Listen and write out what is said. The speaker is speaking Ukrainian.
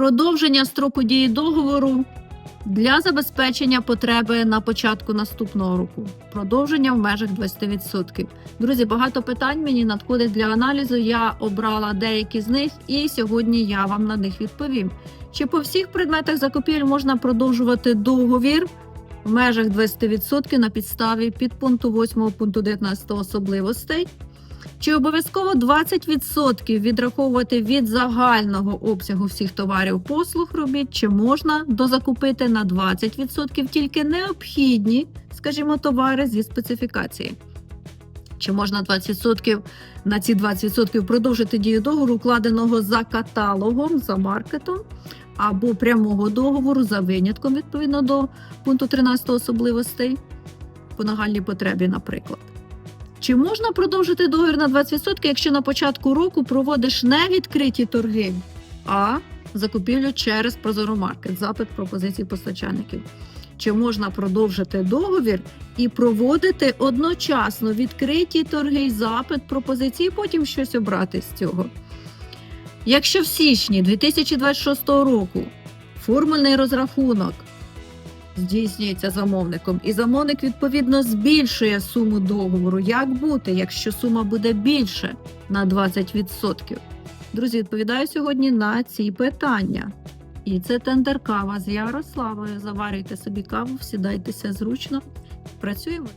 продовження строку дії договору для забезпечення потреби на початку наступного року. Продовження в межах 20%. Друзі, багато питань мені надходить для аналізу. Я обрала деякі з них, і сьогодні я вам на них відповім. Чи по всіх предметах закупівель можна продовжувати договір в межах 20% на підставі підпункту 8 пункту 19 особливостей? Чи обов'язково 20% відраховувати від загального обсягу всіх товарів послуг робіт, чи можна дозакупити на 20% тільки необхідні, скажімо, товари зі специфікації? Чи можна 20% на ці 20% продовжити дію договору, укладеного за каталогом, за маркетом, або прямого договору за винятком відповідно до пункту 13 особливостей по нагальній потребі, наприклад? Чи можна продовжити договір на 20%, якщо на початку року проводиш не відкриті торги, а закупівлю через Прозоромаркет, запит пропозицій постачальників? Чи можна продовжити договір і проводити одночасно відкриті торги запит пропозиції, і потім щось обрати з цього? Якщо в січні 2026 року формульний розрахунок здійснюється замовником, і замовник відповідно збільшує суму договору. Як бути, якщо сума буде більше на 20%? Друзі, відповідаю сьогодні на ці питання. І це тендер кава з Ярославою. Заварюйте собі каву, сідайтеся зручно. Працюємо.